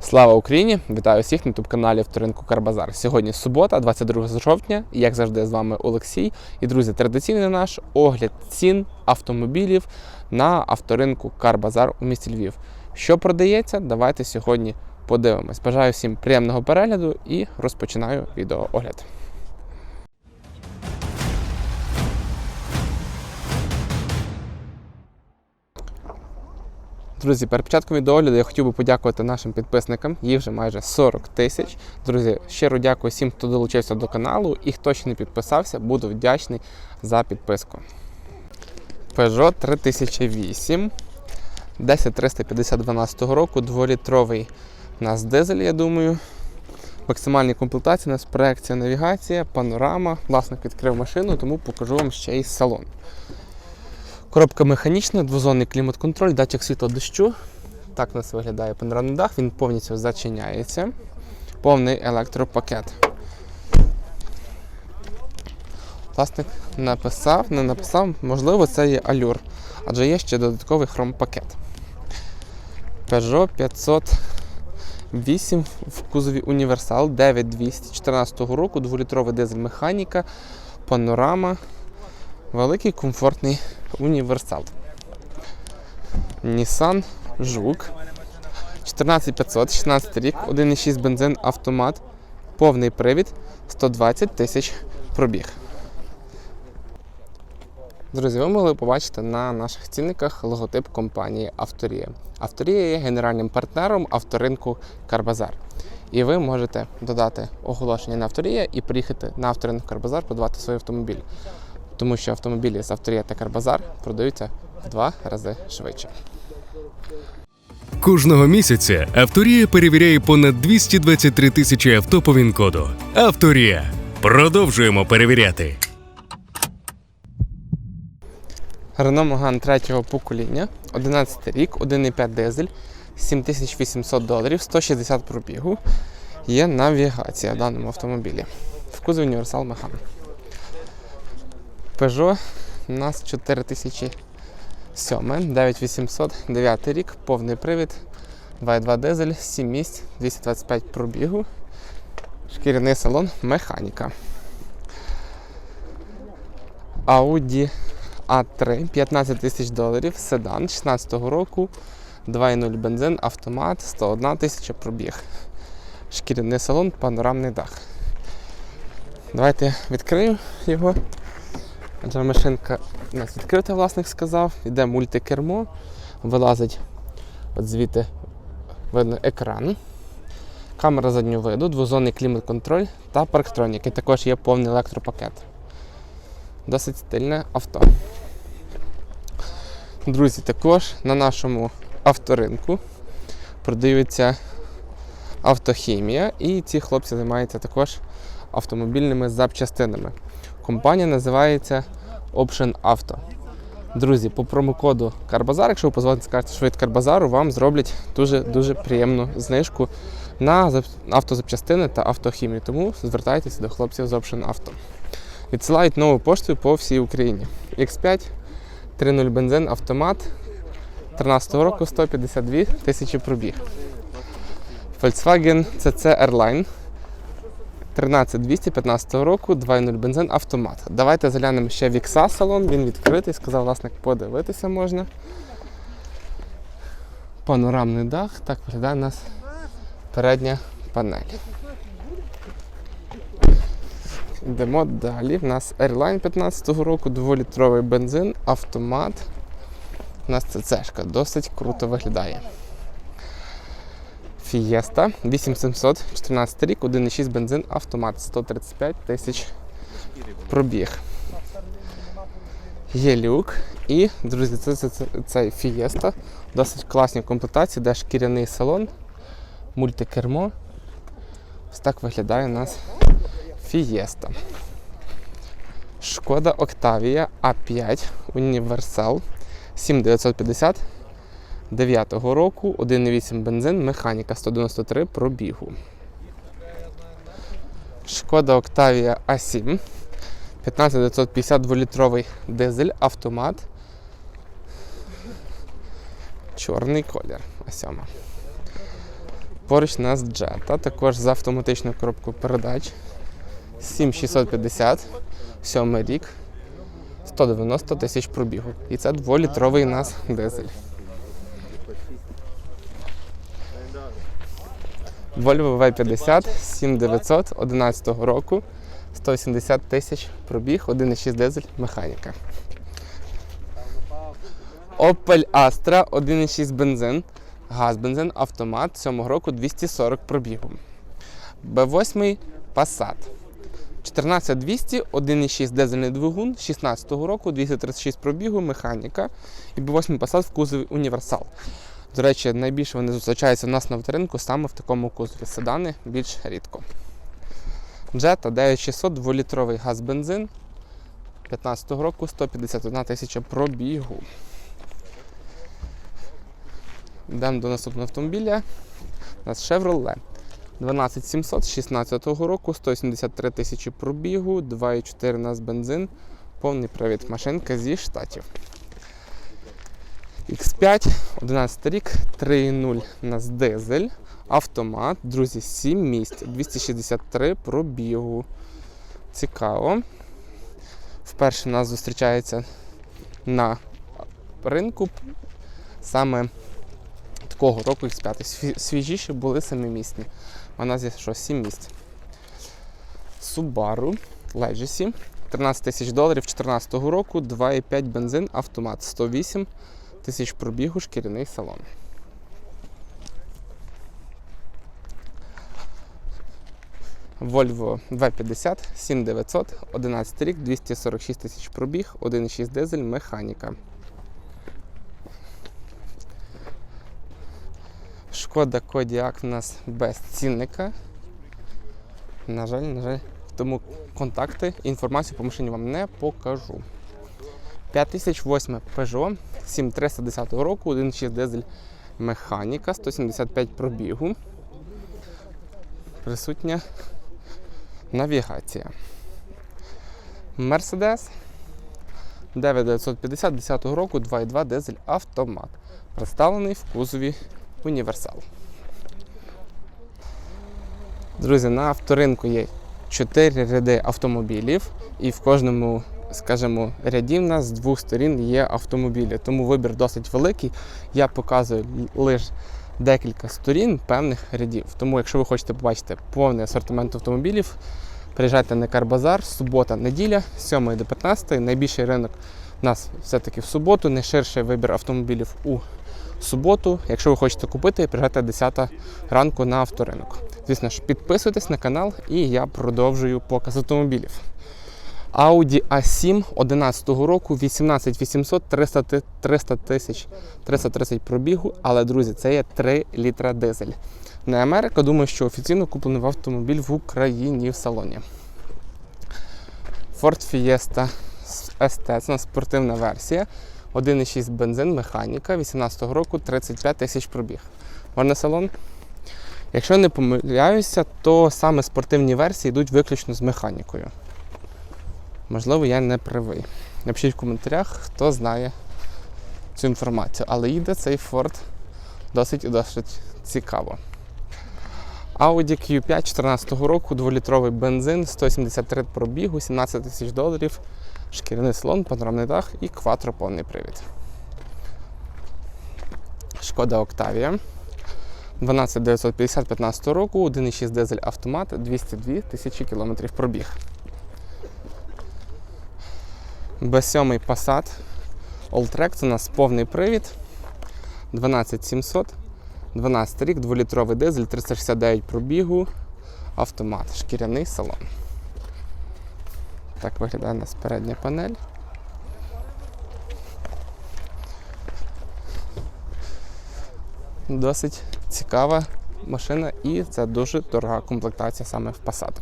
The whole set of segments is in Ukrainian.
Слава Україні! Вітаю всіх на ютуб-каналі Вторинку Карбазар. Сьогодні субота, 22 жовтня. Як завжди, з вами Олексій. І друзі, традиційний наш огляд цін автомобілів на авторинку Карбазар у місті Львів. Що продається, давайте сьогодні подивимось. Бажаю всім приємного перегляду і розпочинаю відеоогляд. Друзі, перед початком відеогляду я хотів би подякувати нашим підписникам. Їх вже майже 40 тисяч. Друзі, щиро дякую всім, хто долучився до каналу. І хто ще не підписався, буду вдячний за підписку. Peugeot 3008, 10350 року, 2-літровий у нас дизель, я думаю. Максимальні комплектації, у нас проекція навігація, панорама. Власник відкрив машину, тому покажу вам ще й салон. Коробка механічна, двозонний клімат-контроль, датчик світла дощу. Так у нас виглядає панорамний дах, він повністю зачиняється. Повний електропакет. Власник написав, не написав, можливо, це є алюр, адже є ще додатковий хром-пакет. Peugeot 508 в кузові Універсал 9214 року, 2-літровий дизель механіка, панорама. Великий комфортний універсал. Nissan Жук. 14500, 16 рік, 1,6 бензин, автомат, повний привід, 120 тисяч пробіг. Друзі, ви могли побачити на наших цінниках логотип компанії Авторія. Авторія є генеральним партнером авторинку Карбазар. І ви можете додати оголошення на Авторія і приїхати на авторинок Карбазар подавати свій автомобіль тому що автомобілі з Авторія та Карбазар продаються в два рази швидше. Кожного місяця Авторія перевіряє понад 223 тисячі авто по ВІН-коду. Авторія. Продовжуємо перевіряти. Renault Megane третього покоління, 11 рік, 1,5 дизель, 7800 доларів, 160 пробігу. Є навігація в даному автомобілі. В кузові універсал Megane. Peugeot у нас 4007, 9800, 9 рік, повний привід, 2.2 дизель, 7 місць, 225 пробігу, шкіряний салон, механіка. Audi A3, 15 тисяч доларів, седан 16-го року, 2.0 бензин, автомат, 101 тисяча пробіг. Шкіряний салон, панорамний дах. Давайте відкрию його. Адже машинка у нас відкрита, власник сказав, йде мультикермо, вилазить от звідти видно екран, камера заднього виду, двозонний клімат-контроль та парктронік. І також є повний електропакет. Досить стильне авто. Друзі, також на нашому авторинку продаються автохімія, і ці хлопці займаються також автомобільними запчастинами. Компанія називається Option Auto. Друзі, по промокоду Карбазар, якщо ви позвоните скажете, що від Карбазару, вам зроблять дуже-дуже приємну знижку на автозапчастини та автохімію. Тому звертайтеся до хлопців з Option Auto. Відсилають нову поштою по всій Україні. X5, 3.0 бензин, автомат 13 року 152 тисячі пробіг. Volkswagen CC Airline 13215 року, 2.0 бензин, автомат. Давайте заглянемо ще в Ікса салон, він відкритий, сказав власник, подивитися можна. Панорамний дах, так виглядає у нас передня панель. Йдемо далі. У нас Airline 15-го року, 2-літровий бензин, автомат. У нас ЦЦшка досить круто виглядає. Фієста 8700, 14 рік, 1,6 бензин, автомат, 135 тисяч пробіг. Є люк. І, друзі, це, це, це, цей Фієста. Досить класні комплектації, де шкіряний салон, мультикермо. Ось так виглядає у нас Фієста. Шкода Октавія А5 Універсал 7950 9-го року, 1,8 бензин, механіка 193 пробігу. Шкода Октавія А7. 15950 2-літровий дизель, автомат. Чорний колір. А7. Поруч нас Jetta, також з автоматичною коробкою передач. 7650, сьомий рік, 190 тисяч пробігу. І це дволітровий у нас дизель. Volvo V50 7900 11 року, 180 тисяч пробіг, 1,6 дизель, механіка. Opel Astra 1,6 бензин, газ бензин, автомат 7 року 240 пробігу. B8 Passat. 14200, 1,6 дизельний двигун 16 року, 236 пробігу, механіка і B8 Passat в кузові універсал. До речі, найбільше вони зустрічаються у нас на авторинку саме в такому кузові. Седани більш рідко. Jetta 9600, 2-літровий газ-бензин 15 року, 151 тисяча пробігу. Йдемо до наступного автомобіля. У нас Chevrolet 12700 16 року, 173 тисячі пробігу, 2,4 у нас бензин, повний привід машинка зі штатів. X5, 11 рік, 3.0 у нас дизель, автомат, друзі, 7 місць, 263 пробігу. Цікаво. Вперше нас зустрічається на ринку саме такого року X5. Свіжіші були самимісні. У нас є що, 7 місць. Subaru Legacy, 13 тисяч доларів 2014 року, 2,5 бензин, автомат, 108 тисяч пробігу, шкіряний салон. Volvo V50 7900, 11 рік, 246 тисяч пробіг, 1,6 дизель, механіка. Шкода Кодіак в нас без цінника. На жаль, на жаль, тому контакти, інформацію по машині вам не покажу. 5008 Peugeot 7310 року, 1.6 дизель механіка, 175 пробігу. Присутня навігація. Mercedes 9950 10 року, 2.2 дизель автомат. Представлений в кузові універсал. Друзі, на авторинку є 4 ряди автомобілів, і в кожному, скажімо, ряді в нас з двох сторін є автомобілі. Тому вибір досить великий. Я показую лише декілька сторін певних рядів. Тому, якщо ви хочете побачити повний асортимент автомобілів, приїжджайте на Карбазар, субота, неділя, з 7 до 15. Найбільший ринок у нас все-таки в суботу, найширший вибір автомобілів у суботу. Якщо ви хочете купити, приїжджайте 10 ранку на авторинок. Звісно ж, підписуйтесь на канал і я продовжую показ автомобілів. Audi A7 11 року, 18800, 300 300 тисяч, 330 пробігу, але, друзі, це є 3 літра дизель. Не Америка, думаю, що офіційно куплений в автомобіль в Україні в салоні. Ford Fiesta ST, це спортивна версія. 1,6 бензин, механіка 18 року, 35 тисяч пробіг. Можна салон? Якщо не помиляюся, то саме спортивні версії йдуть виключно з механікою. Можливо, я не правий. Напишіть в коментарях, хто знає цю інформацію. Але їде цей Ford досить і досить цікаво. Audi Q5 14 року, 2-літровий бензин, 173 пробігу, 17 тисяч доларів, шкіряний салон, панорамний дах і квадроповний привід. Шкода Octavia 12950 15 року, 1,6 дизель автомат, 202 тисячі кілометрів пробіг. B7 Passat Alltrack це у нас повний привід 12700, 12 рік, 2-літровий дизель, 369 пробігу, автомат, шкіряний салон. Так виглядає у нас передня панель. Досить цікава машина і це дуже дорога комплектація саме в Passat.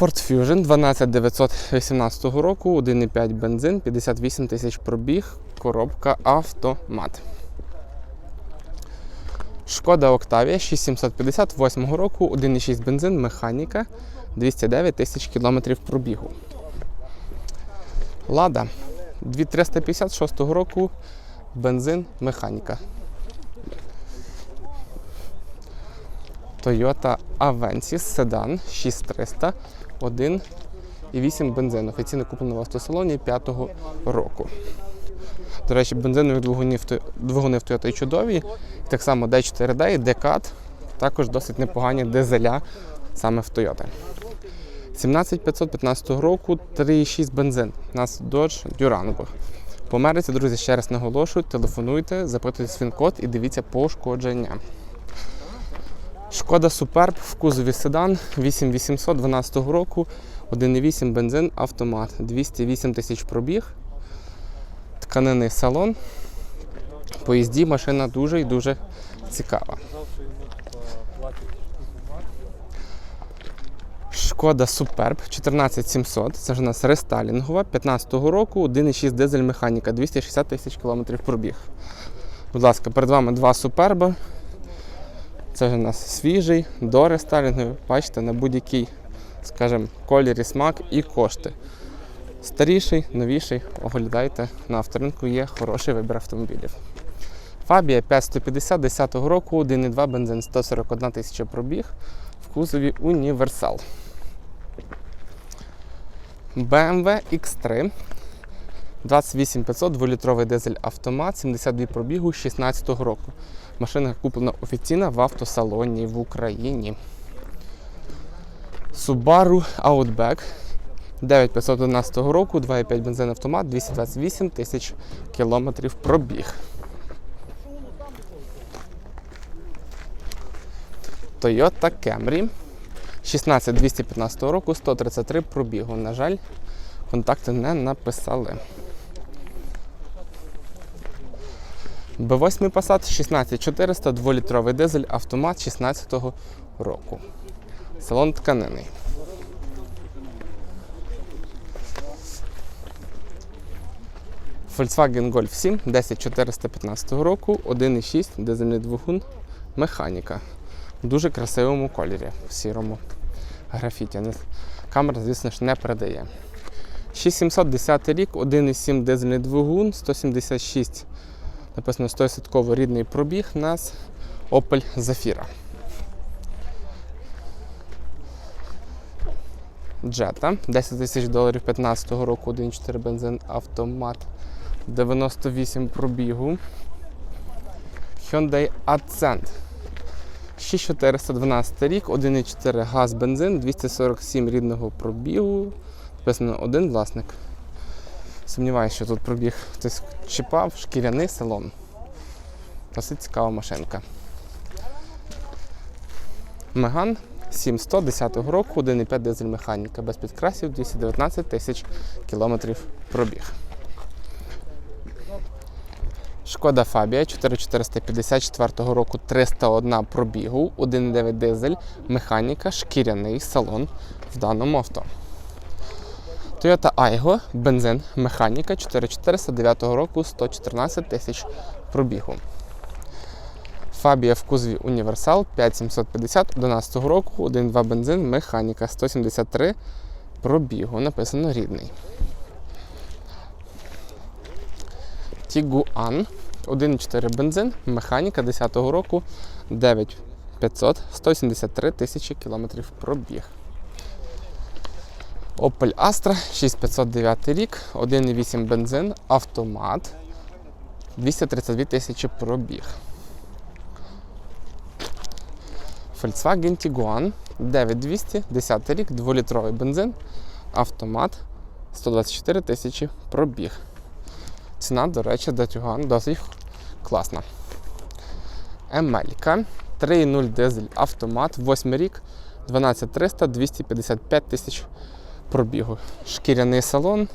Ford Fusion 12918 року, 1,5 бензин, 58 тисяч пробіг, коробка автомат. Шкода Octavia 6758 року, 1,6 бензин, механіка, 209 тисяч кілометрів пробігу. Лада 2356 року, бензин, механіка. Toyota Avensis седан 6300 1,8 бензин. Офіційно куплено в автосалоні 5-го року. До речі, бензинові двигуни в двигуни в Toyota чудові. Так само D4D і Decat також досить непогані дизеля саме в Toyota. 17515 року 3,6 бензин. У нас Dodge Durango. По друзі, ще раз наголошую, телефонуйте, запитуйте свій код і дивіться пошкодження. Шкода Суперб в кузові седан 8800 12 року, 1,8 бензин, автомат, 208 тисяч пробіг, тканинний салон. По їзді машина дуже і дуже цікава. Шкода Суперб 14700. Це ж у нас рестайлінгова 15-го року, 1,6 дизель механіка, 260 тисяч кілометрів пробіг. Будь ласка, перед вами два суперби. Це ж у нас свіжий, до рестайлінгу. Бачите, на будь-який, скажімо, колір і смак і кошти. Старіший, новіший, оглядайте на авторинку, є хороший вибір автомобілів. Фабія 5150 10 року, 1,2 бензин, 141 тисяча пробіг в кузові Універсал. BMW X3 28500 2-літровий дизель автомат, 72 пробігу 16 року. Машина куплена офіційно в автосалоні в Україні. Subaru Outback 9511 року, 2,5 бензин автомат, 228 тисяч кілометрів пробіг. Toyota Camry 16215 року, 133 пробігу. На жаль, контакти не написали. B8 Passat 16400, 2-літровий дизель, автомат 16-го року. Салон тканинний. Volkswagen Golf 7 10415 року, 1,6 дизельний двигун, механіка. В дуже красивому кольорі, в сірому графіті. Камера, звісно ж, не передає. 6710 рік, 1,7 дизельний двигун, 176 написано 100% рідний пробіг нас Opel Zafira. Jetta 10 тисяч доларів 15 року, 1,4 бензин автомат, 98 пробігу. Hyundai Accent 6412 рік, 1,4 газ бензин, 247 рідного пробігу. Написано один власник. Сумніваюся, що тут пробіг хтось чіпав, шкіряний салон. Досить цікава машинка. Меган 700 10 року, 1,5 дизель механіка без підкрасів, 219 тисяч кілометрів пробіг. Шкода Фабія 4454 року 301 пробігу, 1,9 дизель, механіка, шкіряний салон в даному авто. Toyota Aygo, бензин, механіка 4409 року 114 тисяч пробігу. Фабія в кузові Універсал 5750 11 року, 1,2 бензин, механіка 173 пробігу. Написано рідний. Тігуан 1,4 бензин, механіка 10 року 9500 173 тисячі кілометрів пробіг. Opel Astra 6509 рік, 1,8 бензин, автомат, 232 тисячі пробіг. Volkswagen Tiguan 9200, 10 рік, 2-літровий бензин, автомат, 124 тисячі пробіг. Ціна, до речі, до Tiguan досить класна. Емелька 3.0 дизель автомат, 8 рік, 12300, 255 тисяч пробігу. Шкіряний салон.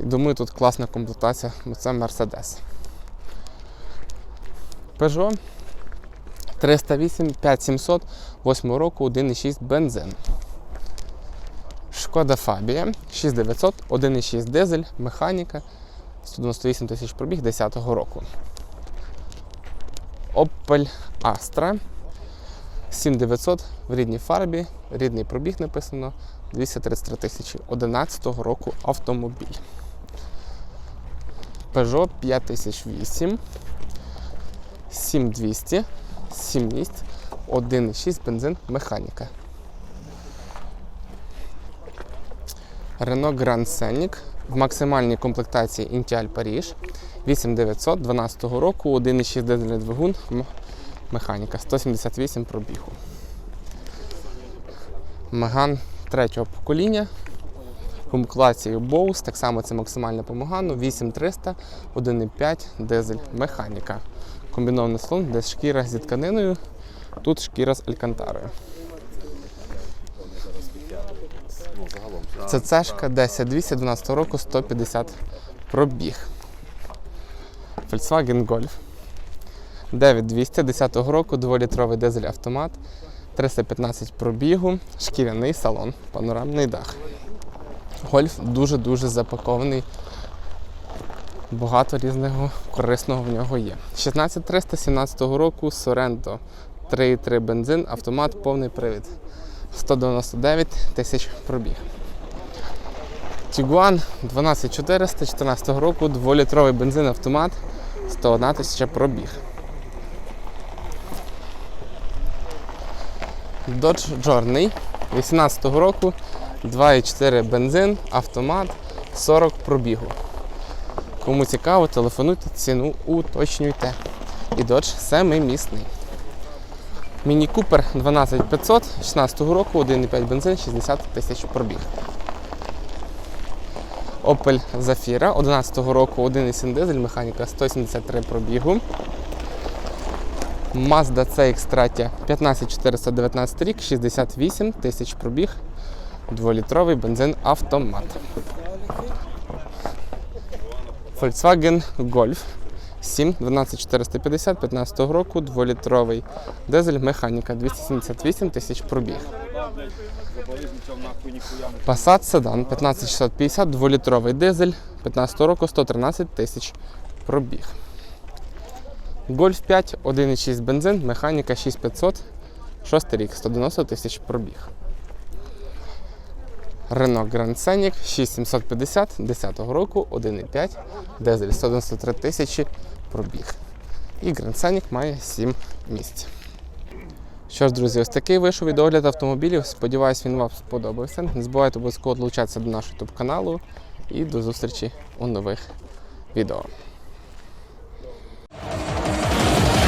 І думаю, тут класна комплектація, бо це Mercedes. Peugeot 308 5700 8 року 1,6 бензин. Шкода Фабія 6900, 1,6 дизель, механіка, 198 тисяч пробіг 10 го року. Opel Astra 7900 в рідній фарбі, рідний пробіг написано 233 тисячі 11 року автомобіль. Peugeot 5008 7200 7 місць 1,6 бензин механіка. Renault Grand Scenic в максимальній комплектації Intial Paris 8900 12 року, 1,6 дизельний двигун, механіка, 178 пробігу. Меган третього покоління. Комплектацію Bose, так само це максимальна по Мегану, 8300, 1,5 дизель механіка. Комбінований салон, де шкіра зі тканиною, тут шкіра з алькантарою. Це цешка 10212 року 150 пробіг. Volkswagen Golf 9200 10 року, 2-літровий дизель автомат, 315 пробігу, шкіряний салон, панорамний дах. Гольф дуже-дуже запакований. Багато різного корисного в нього є. 16317 року Sorento 3,3 бензин, автомат, повний привід. 199 тисяч пробіг. Tiguan 12400 14 року, 2-літровий бензин автомат, 101 тисяча пробіг. Dodge Journey 18 року, 2,4 бензин, автомат, 40 пробігу. Кому цікаво, телефонуйте, ціну уточнюйте. І Dodge семимісний. Міні Купер 12500 16 року, 1,5 бензин, 60 тисяч пробіг. Opel Zafira 11 року, 1,7 дизель, механіка 173 пробігу. Mazda CX-3 15419 рік, 68 тисяч пробіг, 2-літровий бензин автомат. Volkswagen Golf 7 12450 15 року, 2-літровий дизель, механіка 278 тисяч пробіг. Passat Sedan 15650, 2-літровий дизель, 15 року 113 тисяч пробіг. Golf 5, 1,6 бензин, механіка 6500, 6 рік, 190 тисяч пробіг. Renault Grand Scenic 6750 10 року, 1,5, дизель 193 тисячі пробіг. І Grand Scenic має 7 місць. Що ж, друзі, ось такий вийшов відеогляд автомобілів. Сподіваюсь, він вам сподобався. Не забувайте обов'язково долучатися до нашого YouTube каналу і до зустрічі у нових відео.